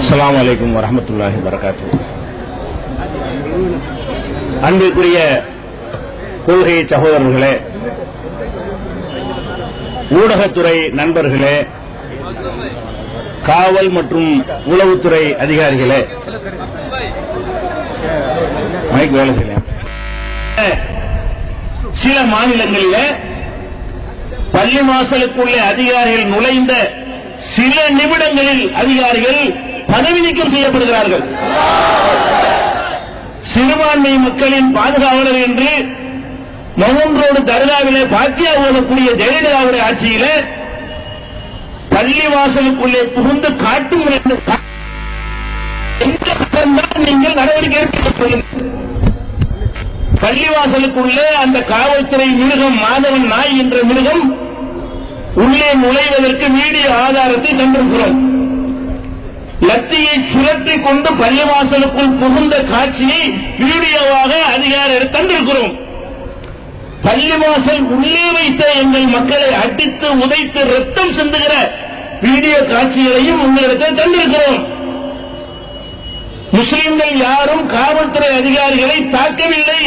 அஸ்லாம் அலைக்கும் வரமத்துல்லாஹி வரகாத்து அன்பிற்குரிய கொள்கை சகோதரர்களே ஊடகத்துறை நண்பர்களே காவல் மற்றும் உளவுத்துறை அதிகாரிகளே மைக் வேலை செய்யலாம் சில மாநிலங்களில் பள்ளி வாசலுக்குள்ளே அதிகாரிகள் நுழைந்த சில நிமிடங்களில் அதிகாரிகள் பதவி நீக்கம் செய்யப்படுகிறார்கள். சிறுபான்மை மக்களின் பாதுகாவலர் என்று நவம்பரோடு தர்காவிலே பாத்தியா ஓடக்கூடிய ஜெயலலிதாவுடைய ஆட்சியில பள்ளி வாசலுக்குள்ளே புகுந்து காட்டும் எந்த நீங்கள் நடவடிக்கை எடுக்க பள்ளிவாசலுக்குள்ளே அந்த காவல்துறை மிருகம் மாதவன் நாய் என்ற மிருகம் உள்ளே நுழைவதற்கு வீடியோ ஆதாரத்தை கண்டிருக்கிறோம் லத்தியை சுரத்தி கொண்டு பள்ளிவாசலுக்குள் புகுந்த காட்சியை வீடியோவாக அதிகாரி தந்திருக்கிறோம். பள்ளிவாசல் உள்ளே வைத்த எங்கள் மக்களை அடித்து உதைத்து ரத்தம் சிந்துகிற வீடியோ காட்சிகளையும் உங்களிடத்தில் தந்திருக்கிறோம். முஸ்லிம்கள் யாரும் காவல்துறை அதிகாரிகளை தாக்கவில்லை.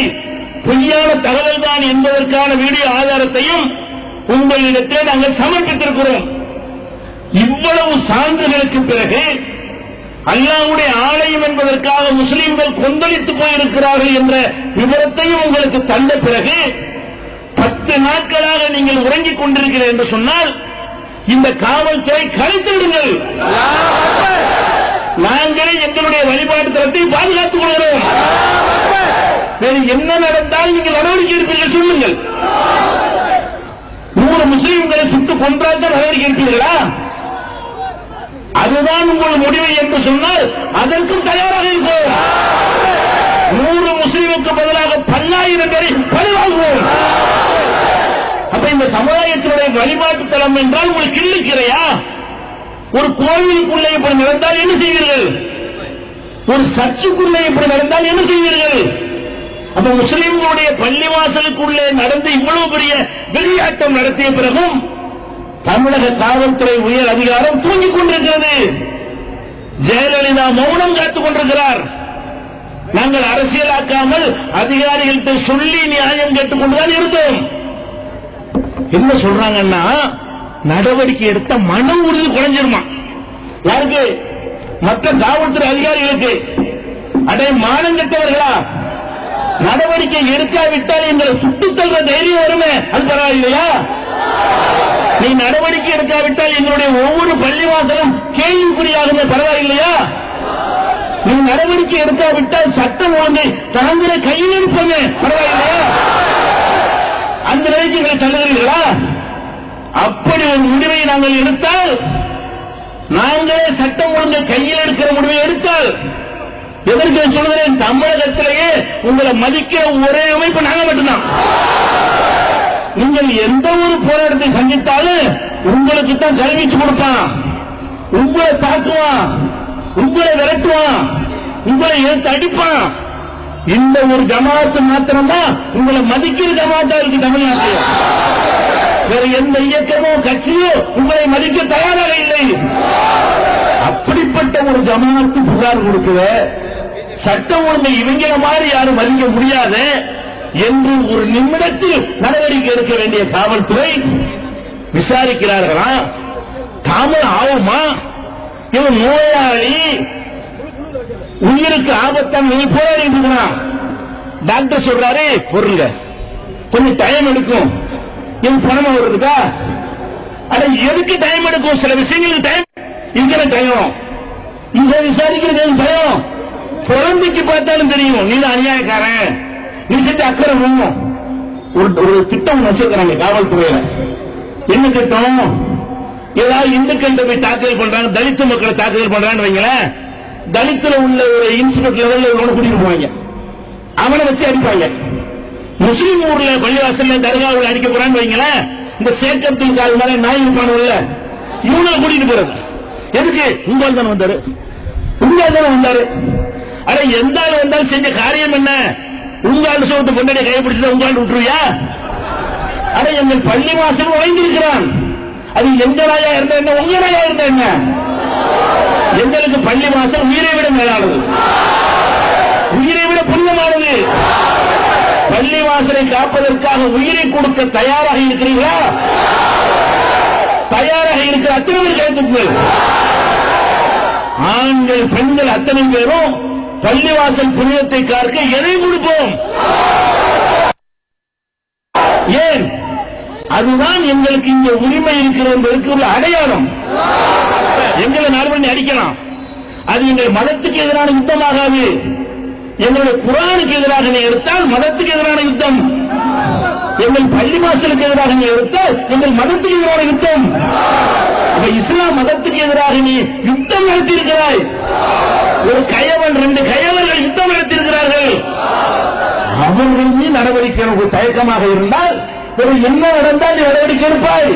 பொய்யான தகவல் தான் என்பதற்கான வீடியோ ஆதாரத்தையும் உங்களிடத்தை நாங்கள் சமர்ப்பித்திருக்கிறோம். இவ்வளவு சான்றுகளுக்கு பிறகு அல்லாவுடைய ஆலயம் என்பதற்காக முஸ்லீம்கள் கொந்தளித்து போயிருக்கிறார்கள் என்ற விவரத்தையும் உங்களுக்கு தந்த பிறகு பத்து நாட்களாக நீங்கள் உறங்கிக் கொண்டிருக்கிறீர்கள் என்று சொன்னால் இந்த காவல்துறை கலைத்து விடுங்கள். நாங்களே எங்களுடைய வழிபாட்டு தளத்தை பாதுகாத்துக் கொள்கிறோம். என்ன நடந்தால் நீங்கள் நடவடிக்கை எடுப்பீர்கள் சொல்லுங்கள். முஸ்லீம்களை சுட்டு கொன்றால் தான் அதுதான் உங்கள் முடிவு என்று சொன்னால் அதற்கும் தயாராக இருக்கிறோம் நூறு முஸ்லீமுக்கு பதிலாக பல்லாயிரம் பேரை பழிவாங்குவோம். அப்ப இந்த சமுதாயத்தினுடைய வழிபாட்டு தளம் என்றால் உங்களுக்கு இல்லைக்கிறையா ஒரு கோவிலுக்குள்ளே இப்படி நடந்தால் என்ன செய்வீர்கள்? ஒரு சர்ச்சுக்குள்ளே இப்படி நடந்தால் என்ன செய்வீர்கள்? அப்ப முஸ்லீம்களுடைய பள்ளிவாசலுக்குள்ளே நடந்து இவ்வளவு பெரிய வெளியாட்டம் நடத்திய பிறகும் தமிழக காவல்துறை உயர் அதிகாரம் தூங்கிக் கொண்டிருக்கிறது. ஜெயலலிதா மௌனம் காத்துக் கொண்டிருக்கிறார். நாங்கள் அரசியலாக்காமல் அதிகாரிகள்கிட்ட சொல்லி நியாயம் கேட்டுக்கொண்டுதான் இருந்தோம். என்ன சொல்றாங்கன்னா நடவடிக்கை எடுத்த மன உறுதி குறைஞ்சிருமா? யாருக்கு? மற்ற காவல்துறை அதிகாரிகளுக்கு. அடே மானம் கெட்டவர்களா? நடவடிக்கை எடுக்காவிட்டால் எங்களை சுட்டுத் தள்ளுற தைரியம் வருமே? அது பரவாயில்லையா நீ நடவடிக்கை எடுக்காவிட்டால் எங்களுடைய ஒவ்வொரு பள்ளிவாசலும் கேள்விக்குறியாகுமே பரவாயில்லையா நீ நடவடிக்கை எடுக்காவிட்டால் சட்டம் ஒழுங்கை தனங்களை கையில் இருப்பமே பரவாயில்லையா அந்த நிலைக்கு எங்களை தள்ளுகிறீர்களா? அப்படி ஒரு முடிவை நாங்கள் எடுத்தால் நாங்களே சட்டம் ஒழுங்கை கையில் எடுக்கிற முடிவை எடுத்தால் எதற்கு சொல்கிறேன் தமிழகத்திலேயே உங்களை மதிக்க ஒரே அமைப்பு நாங்க மட்டும்தான். நீங்கள் எந்த ஒரு போராட்டத்தை சந்தித்தாலும் உங்களுக்கு தான் கல்விச்சு கொடுப்பான். உங்களை தாக்குவான். உங்களை விரட்டுவான். உங்களை எடுத்து அடிப்பான். இந்த ஒரு ஜமாத்து மாத்திரம்தான் உங்களை மதிக்கிற ஜமாத்தா இருக்கு தமிழ்நாட்டில். வேற எந்த இயக்கமோ கட்சியோ உங்களை மதிக்க தயாராக இல்லை. அப்படிப்பட்ட ஒரு ஜமாத்து புகார் கொடுக்குற சட்டம் ஒழுங்கை இவங்கள மாதிரி யாரும் மதிக்க முடியாது என்று ஒரு நிமிடத்தில் நடவடிக்கை எடுக்க வேண்டிய காவல்துறை விசாரிக்கிறார்களா? தாமல் ஆகுமா? இவன் நோயாளி உயிருக்கு ஆபத்தான் நீ போராடிட்டு இருக்கிறான் டாக்டர் சொல்றாரு பொருங்க. கொஞ்சம் டைம் எடுக்கும். இவன் பணம் வருதுக்கா அட எதுக்கு டைம் எடுக்கும்? சில விஷயங்களுக்கு டைம் இங்க டைம் இங்க விசாரிக்கிறது பயம் குழந்தைக்கு பார்த்தாலும் தெரியும். நீ தான் அநியாயக்காரன். நீ செஞ்ச அக்கறை வேணும் ஒரு ஒரு திட்டம் வச்சிருக்கிறாங்க காவல்துறையில. என்ன திட்டம்? ஏதாவது இந்துக்கள் போய் தாக்குதல் பண்றாங்க தலித்து மக்களை தாக்குதல் பண்றான்னு வைங்களேன். தலித்துல உள்ள ஒரு இன்ஸ்பெக்டர் லெவல்ல உள்ளவனை கூட்டிட்டு போவாங்க. அவனை வச்சு அடிப்பாங்க. முஸ்லீம் ஊர்ல பள்ளிவாசல்ல தர்காவில் அடிக்க போறான்னு வைங்களேன். இந்த சேக்கத்தில் கால் மேல நாய் இருப்பானுல்ல இவனை கூட்டிட்டு போறது. எதுக்கு? உங்கள் தானே வந்தாரு. உங்கள் தானே வந்தாரு. ஆனா எந்த ஆள் வந்தாலும் செஞ்ச காரியம் என்ன? உங்க ஆள் சோத்து பொண்டாடி கைப்பிடிச்சத உங்க ஆள் விட்டுருவியா? ஆனா எங்கள் பள்ளி வாசல் நுழைந்திருக்கிறான் அது எங்க ராஜா இருந்தா என்ன? உங்க ராஜா இருந்தா என்ன? எங்களுக்கு பள்ளி வாசல் உயிரை விட மேலானது. உயிரை விட புனிதமானது. பள்ளி வாசலை காப்பதற்காக உயிரை கொடுக்க தயாராக இருக்கிறீர்களா? தயாராக இருக்கிற அத்தனை பேர் கைத்துக்குங்கள் ஆண்கள் பெண்கள் அத்தனை பேரும் பள்ளிவாசல் புனிதத்தை காக்க எதை கொடுப்போம்? ஏன்? அதுதான் எங்களுக்கு இங்க உரிமை இருக்கிறது என்பதற்கு உள்ள அடையாளம். எங்களை நாலு பண்ணி அடிக்கலாம். அது எங்கள் மதத்துக்கு எதிரான யுத்தமாகாது. எங்களுடைய குரானுக்கு எதிராக நீ எடுத்தால் மதத்துக்கு எதிரான யுத்தம். எங்கள் பள்ளி வாசலுக்கு எதிராக நீ எடுத்தால் எங்கள் மதத்துக்கு எதிரான யுத்தம். இஸ்லாம் மதத்துக்கு எதிராக நீ யுத்தம் நடத்தியிருக்கிறாய். ஒரு கயவன் ரெண்டு கயவர்கள் யுத்தம் நடத்தியிருக்கிறார்கள் அவர்கள் மீது நடவடிக்கை எனக்கு தயக்கமாக இருந்தால் ஒரு என்ன நடந்தால் நீ நடவடிக்கை எடுப்பாய்.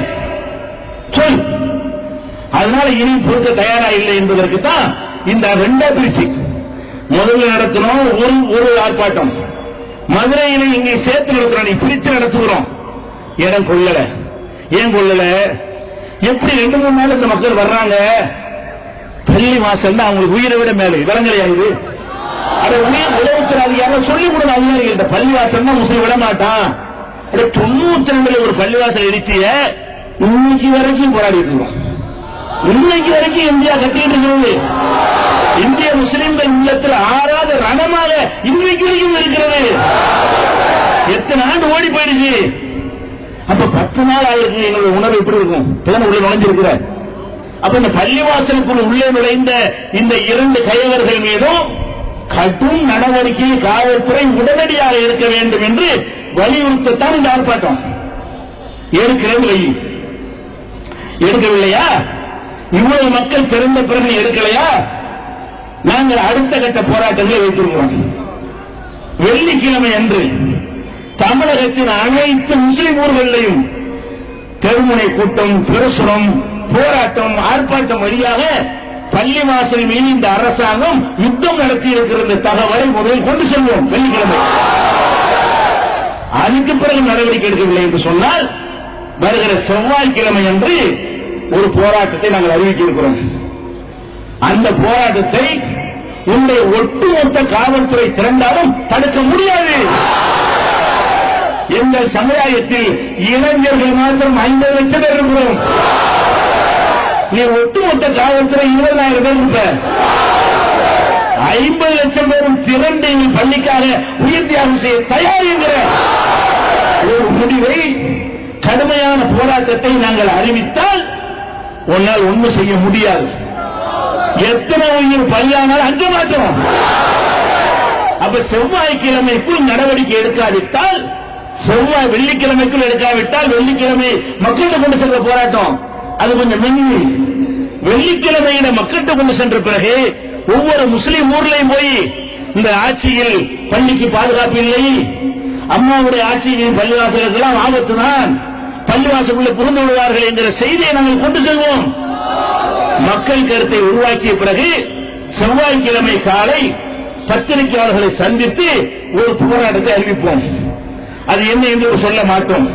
சொல். அதனால இனி பொறுக்க தயாரா இல்லை என்பதற்கு தான் இந்த ரெண்டா பிரிச்சு. முதல்ல நடத்தணும் ஒரு ஒரு ஆர்ப்பாட்டம். மதுரையில இங்கே சேர்த்து நடத்துறோம் நீ பிரிச்சு நடத்துகிறோம். இடம் கொள்ளல. ஏன் கொள்ளல? எப்படி ரெண்டு மூணு நாள் இந்த மக்கள் வர்றாங்க? பள்ளி வாசல் அவங்களுக்கு உயிரை விட மேலே. விலங்கலையா இது? அதை உயிர் உலகத்தில் அதிகாரம் சொல்லி கொடுங்க அதிகாரிகள்ட்ட பள்ளிவாசல் தான் முஸ்லீம் விட மாட்டான் அட தொண்ணூத்தி ரெண்டுல ஒரு பள்ளிவாசல் இடிச்சிய இன்னைக்கு வரைக்கும் போராடிட்டு இருக்கோம் இன்னைக்கு வரைக்கும் இந்தியா கட்டிட்டு இருக்கிறது இந்திய முஸ்லிம்கள் உள்ளத்தில் ஆறாத ரணமாக இன்னைக்கு வரைக்கும் இருக்கிறது. எத்தனை ஆண்டு ஓடி போயிடுச்சு. அப்ப பத்து நாள் ஆயிருக்கு. எங்களுடைய உணர்வு எப்படி இருக்கும்? உள்ள நுழைஞ்சிருக்கிற அப்ப இந்த பள்ளிவாசலுக்குள் உள்ளே நுழைந்த இந்த இரண்டு கையவர்கள் மீதும் கடும் நடவடிக்கை காவல்துறை உடனடியாக இருக்க வேண்டும் என்று வலியுறுத்தத்தான் இந்த ஆர்ப்பாட்டம். எடுக்கிறது எடுக்கவில்லையா? இவ்வளவு மக்கள் பிறந்த பிறகு எடுக்கலையா? நாங்கள் அடுத்த கட்ட போராட்டங்களை வைத்திருக்கிறோம். வெள்ளிக்கிழமை அன்று தமிழகத்தின் அனைத்து முஸ்லிம் ஊர்களிலையும் தெருமுனை கூட்டம் பிரசுரம் போராட்டம் ஆர்ப்பாட்டம் வழியாக பள்ளி வாசல் மீது இந்த அரசாங்கம் யுத்தம் நடத்தி இருக்கிற தகவலை முதலில் கொண்டு செல்வோம். வெள்ளிக்கிழமை. அதுக்கு பிறகு நடவடிக்கை எடுக்கவில்லை என்று சொன்னால் வருகிற செவ்வாய்க்கிழமை அன்று ஒரு போராட்டத்தை நாங்கள் அறிவிக்க இருக்கிறோம் அந்த போராட்டத்தை உன்னுடைய ஒட்டுமொத்த காவல்துறை திரண்டாலும் தடுக்க முடியாது. எங்கள் சமுதாயத்தில் இளைஞர்கள் மாத்திரம் ஐம்பது லட்சம் பேர் இருக்கிறோம். நீ ஒட்டுமொத்த காவல்துறை இருபதாயிரம் பேர் இருப்ப. ஐம்பது லட்சம் பேரும் திரண்டு நீ பள்ளிக்கார உயிர் தியாகம் செய்ய தயார் என்கிற ஒரு முடிவை கடுமையான போராட்டத்தை நாங்கள் அறிவித்தால் உன்னால் ஒன்று செய்ய முடியாது. எத்தனை உயிர் பலியானால் அஞ்ச மாட்டோம். அப்ப செவ்வாய்க்கிழமைக்குள் நடவடிக்கை எடுக்காவிட்டால் செவ்வாய் வெள்ளிக்கிழமைக்குள் எடுக்காவிட்டால் வெள்ளிக்கிழமை மக்கள்கிட்ட கொண்டு செல்ற போராட்டம். அது கொஞ்சம் மென்னு. வெள்ளிக்கிழமையில மக்கள்கிட்ட கொண்டு சென்ற பிறகு ஒவ்வொரு முஸ்லீம் ஊர்லயும் போய் இந்த ஆட்சியில் பள்ளிக்கு பாதுகாப்பு இல்லை. அம்மாவுடைய ஆட்சியில் பள்ளிவாசலுக்கெல்லாம் ஆபத்து தான் பள்ளிவாசலுக்குள்ள புகுந்து விடுவார்கள் என்கிற செய்தியை நாங்கள் கொண்டு செல்வோம். மக்கள் கருத்தை உருவாக்கிய பிறகு செவ்வாய்க்கிழமை காலை பத்திரிகையாளர்களை சந்தித்து ஒரு போராட்டத்தை அறிவிப்போம். அது என்ன என்று சொல்ல மாட்டோம்.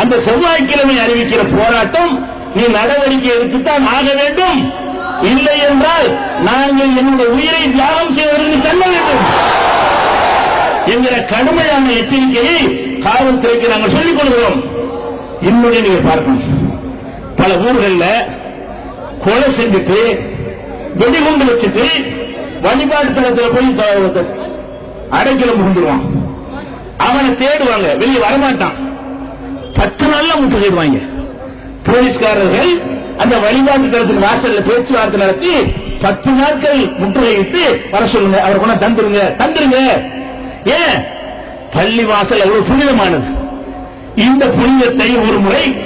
அந்த செவ்வாய்க்கிழமை அறிவிக்கிற போராட்டம் நீ நடவடிக்கை எடுத்துத்தான் ஆக வேண்டும். இல்லை என்றால் நாங்கள் என்னுடைய உயிரை தியாகம் செய்வதற்கு செல்ல வேண்டும். என்கிற கடுமையான எச்சரிக்கையை காவல்துறைக்கு நாங்கள் சொல்லிக் கொள்கிறோம். இன்னொரு நீங்க பார்க்கணும். பல ஊர்களில் கொலை செஞ்சுட்டு வெடிகுண்டு வச்சுட்டு வழிபாட்டு தளத்தில் போய் அடைக்கல முகுந்துருவான் அவனை தேடுவாங்க. வெளியே வரமாட்டான். பத்து நாள்ல முற்றுகையிடுவாங்க. போலீஸ்காரர்கள் அந்த வழிபாட்டு தளத்தின் வாசல்ல பேச்சுவார்த்தை நடத்தி பத்து நாட்கள் முற்றுகையிட்டு வர சொல்லுங்க. அவர் கொண்டு தந்துருங்க. தந்துருங்க. ஏன்? பள்ளி வாசல் எவ்வளவு புனிதமானது. இந்த புனிதத்தை ஒரு முறை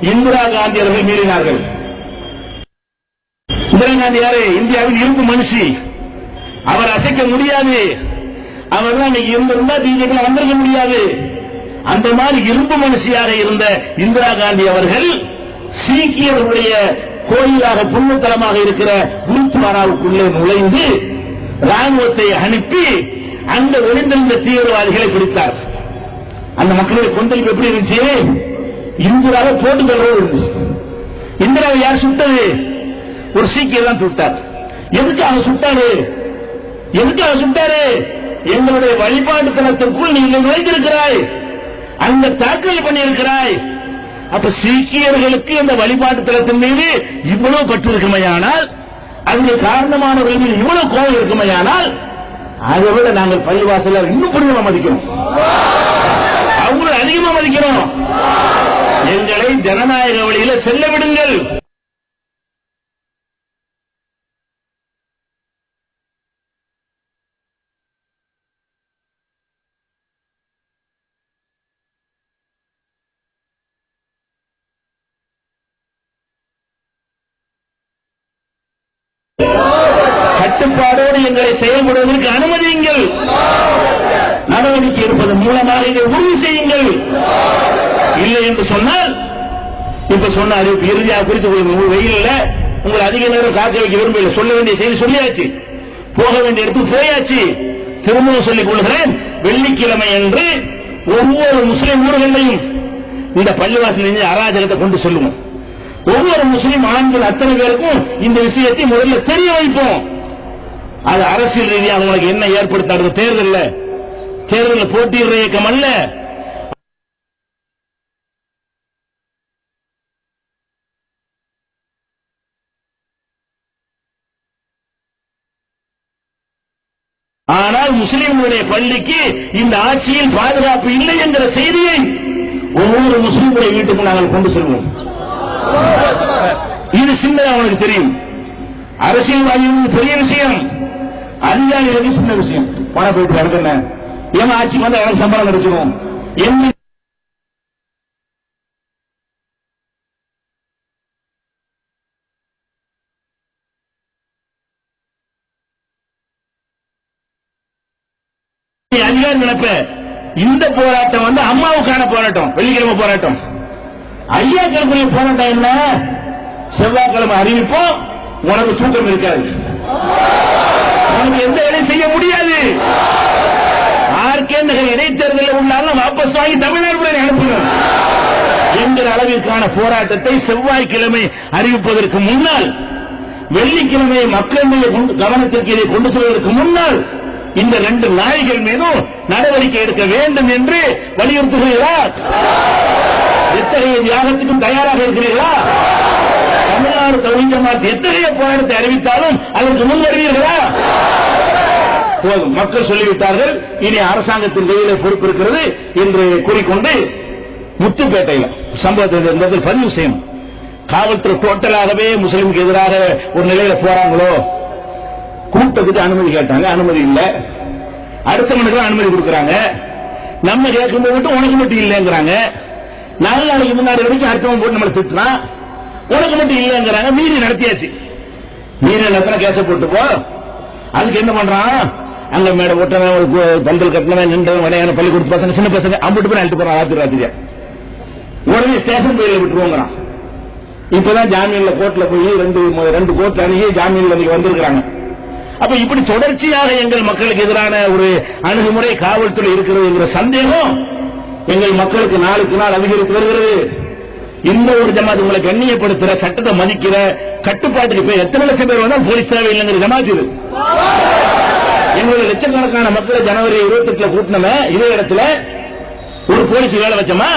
இந்திரா காந்தி அவர்கள் மீறினார்கள். இந்திரா காந்தி யாரு? இந்தியாவின் இருப்பு மனுஷி. அவர் அசைக்க முடியாது. அவர் தான் இருந்திருந்தா பிஜேபி வந்திருக்க முடியாது. அந்த மாதிரி இரும்பு மனுஷியாக இருந்த இந்திரா காந்தி அவர்கள் சீக்கியர்களுடைய கோயிலாக புண்ணியத்தலமாக இருக்கிற குருத்வாராவுக்குள்ளே நுழைந்து ராணுவத்தை அனுப்பி அந்த ஒளிந்திருந்த தீவிரவாதிகளை பிடித்தார். அந்த மக்களுடைய கொந்தளிப்பு எப்படி இருந்துச்சு? இந்திராவை போட்டு கொள்வது இருந்துச்சு. இந்திராவை யார் சுட்டது? ஒரு சீக்கியர் தான் சுட்டார். எதுக்கு அவன் சுட்டாரு? எதுக்காக சுட்டாரு? எங்களுடைய வழிபாட்டு தலத்திற்குள் நீங்கள் நுழைந்திருக்கிறாய். அந்த தாக்கல் பண்ணியிருக்கிறாய். அப்ப சீக்கியர்களுக்கு அந்த வழிபாட்டு தலத்தின் மீது இவ்வளவு பற்று இருக்குமையானால் அதுக்கு காரணமானவர்கள் மீது இவ்வளவு கோபம் இருக்குமையானால் அதை விட நாங்கள் பள்ளிவாசல இன்னும் புரிதமா மதிக்கிறோம். அவங்களை அதிகமா மதிக்கிறோம். எங்களை ஜனநாயக வழியில செல்ல விடுங்கள் கட்டுப்பாடோடு செயல்படுவதற்கு அனுமதியுங்கள். நடவடிக்கை எடுப்பதன் மூலமாக இதை உறுதி செய்யுங்கள். இல்லை என்று சொன்னால் இப்ப சொன்ன அறிவிப்பு இறுதியாக குறித்து கொள்ளுங்க வெயில்ல உங்களை அதிக நேரம் காக்க வைக்க விரும்பல சொல்ல வேண்டிய செய்தி சொல்லியாச்சு. போக வேண்டிய இடத்துக்கு போயாச்சு. திரும்பவும் சொல்லிக் கொள்கிறேன். வெள்ளிக்கிழமை என்று ஒவ்வொரு முஸ்லிம் ஊர்களையும் இந்த பள்ளிவாசல் அராஜகத்தை கொண்டு சொல்லுவோம். ஒவ்வொரு முஸ்லிம் ஆண்கள் அத்தனை பேருக்கும் இந்த விஷயத்தை முதல்ல தெரிய வைப்போம். அது அரசியல் ரீதியாக உங்களுக்கு என்ன ஏற்படுத்தாரு தேர்தல்ல. தேர்தலில் போட்டியிடுற இயக்கம் அல்ல. ஆனால் முஸ்லிம்களுடைய பள்ளிக்கு இந்த ஆட்சியில் பாதுகாப்பு இல்லை என்கிற செய்தியை ஒவ்வொரு முஸ்லிம்களுடைய வீட்டுக்கு நாங்கள் கொண்டு செல்வோம். இது சின்ன அவனுக்கு தெரியும். அரசியல்வாதிகளுக்கு பெரிய விஷயம். அதிகாரிகளுக்கு சின்ன விஷயம். பண போயிட்டு எனக்கு என்ன? ஏன் ஆட்சிக்கு வந்தா எனக்கு சம்பளம் கிடைச்சிடும் என்ன அதிகாரி நினைப்ப இந்த போராட்டம் வந்து அம்மாவுக்கான போராட்டம். வெள்ளிக்கிழமை போராட்டம். ஐயாக்களுக்குரிய போராட்டம் என்ன செவ்வாய்க்கிழமை அறிவிப்போம். உனக்கு தூக்கம் இருக்காது. உனக்கு எந்த வேலையும் செய்ய முடியாது. ஆர்கே நகர் இடைத்தேர்தலில் உள்ளாலும் வாபஸ் வாங்கி தமிழ்நாடு அனுப்பணும் என்கிற அளவிற்கான போராட்டத்தை செவ்வாய்க்கிழமை அறிவிப்பதற்கு முன்னால் வெள்ளிக்கிழமை மக்களுடைய கொண்டு- கவனத்திற்கு இதை கொண்டு செல்வதற்கு முன்னால் இந்த ரெண்டு நாய்கள் மீதும் நடவடிக்கை எடுக்க வேண்டும் என்று வலியுறுத்துகிறீர்களா? எத்தகைய தியாகத்துக்கும் தயாராக இருக்கிறீர்களா? தமிழ்நாடு தொழில் எத்தகைய போராட்டத்தை அறிவித்தாலும் அதற்கு முன் வருவீர்களா? போதும். மக்கள் சொல்லிவிட்டார்கள் இனி அரசாங்கத்தின் கையில பொறுப்பு இருக்கிறது என்று கூறிக்கொண்டு முத்துப்பேட்டையில் சம்பவத்தை பதிவு செய்யணும் காவல்துறை டோட்டலாகவே முஸ்லீமுக்கு எதிராக ஒரு நிலையில போறாங்களோ? கூட்டத்துக்கு அனுமதி கேட்டாங்க. அனுமதி இல்லை. அடுத்த மனுக்கு அனுமதி கொடுக்கறாங்க. நம்ம கேட்கும்போது மட்டும் உனக்கு மட்டும் இல்லைங்கிறாங்க. நாலு நாளைக்கு முன்னாடி வரைக்கும் அடுத்தவன் போட்டு நம்மளை திட்டுறான். உனக்கு மட்டும் இல்லைங்கிறாங்க. மீறி நடத்தியாச்சு. மீறி நடத்தின கேச போட்டு போ. அதுக்கு என்ன பண்றான்? அங்க மேடம் ஒட்டவன் ஒரு பந்தல் கட்டினவன் நின்றவன் விளையாட பள்ளிக்கூடத்து பசங்க சின்ன பசங்க அம்பிட்டு போய் அழுத்து போறான் ராத்திரி ராத்திரியா. உடனே ஸ்டேஷன் போய் விட்டுருவோங்கிறான். இப்பதான் ஜாமீன்ல கோர்ட்ல போய் ரெண்டு ரெண்டு கோர்ட் அணுகி ஜாமீன்ல நீங்க வந்திருக்கிறாங்க. அப்ப இப்படி தொடர்ச்சியாக எங்கள் மக்களுக்கு எதிரான ஒரு அணுகுமுறை காவல்துறை இருக்கிறது என்கிற சந்தேகம் எங்கள் மக்களுக்கு நாளுக்கு நாள் அதிகரித்து வருகிறது. இந்த ஒரு ஜமாத் உங்களை கண்ணியப்படுத்துற சட்டத்தை மதிக்கிற கட்டுப்பாட்டுக்கு போய் எத்தனை லட்சம் பேர் வந்தால் போலீஸ் தேவையில்லைங்கிற ஜமாத் இது. எங்களுடைய லட்சக்கணக்கான மக்களை ஜனவரி இருபத்தி எட்டுல கூட்டினமே இதே இடத்துல ஒரு போலீஸ் வேலை வச்சோமா?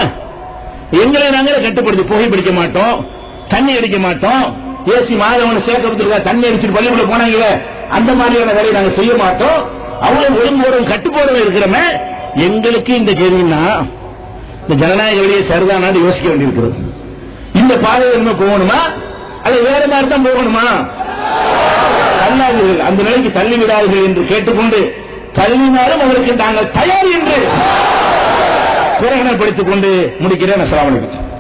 எங்களை நாங்களே கட்டுப்படுத்தி புகை பிடிக்க மாட்டோம் தண்ணி அடிக்க மாட்டோம். ஏசி மாதவன் சேர்க்கறதுக்கு தண்ணி அடிச்சுட்டு பள்ளிக்குள்ள போனாங்களே அந்த மாதிரியான வேலையை நாங்க செய்ய மாட்டோம். அவங்களே ஒழுங்கு ஒரு கட்டுப்பாடு இருக்கிறோமே. எங்களுக்கு இந்த கேள்வின்னா இந்த ஜனநாயக வழியை சரிதானான்னு யோசிக்க வேண்டியிருக்கிறது. இந்த பாதையில் நம்ம போகணுமா? அல்லது வேற மாதிரி தான் போகணுமா? தள்ளாதீர்கள் அந்த நிலைக்கு தள்ளிவிடாதீர்கள் என்று கேட்டுக்கொண்டு தள்ளினாலும் அதற்கு நாங்கள் தயார் என்று பிரகடனப்படுத்திக் கொண்டு முடிக்கிறேன். அஸ்லாம் வலைக்கம்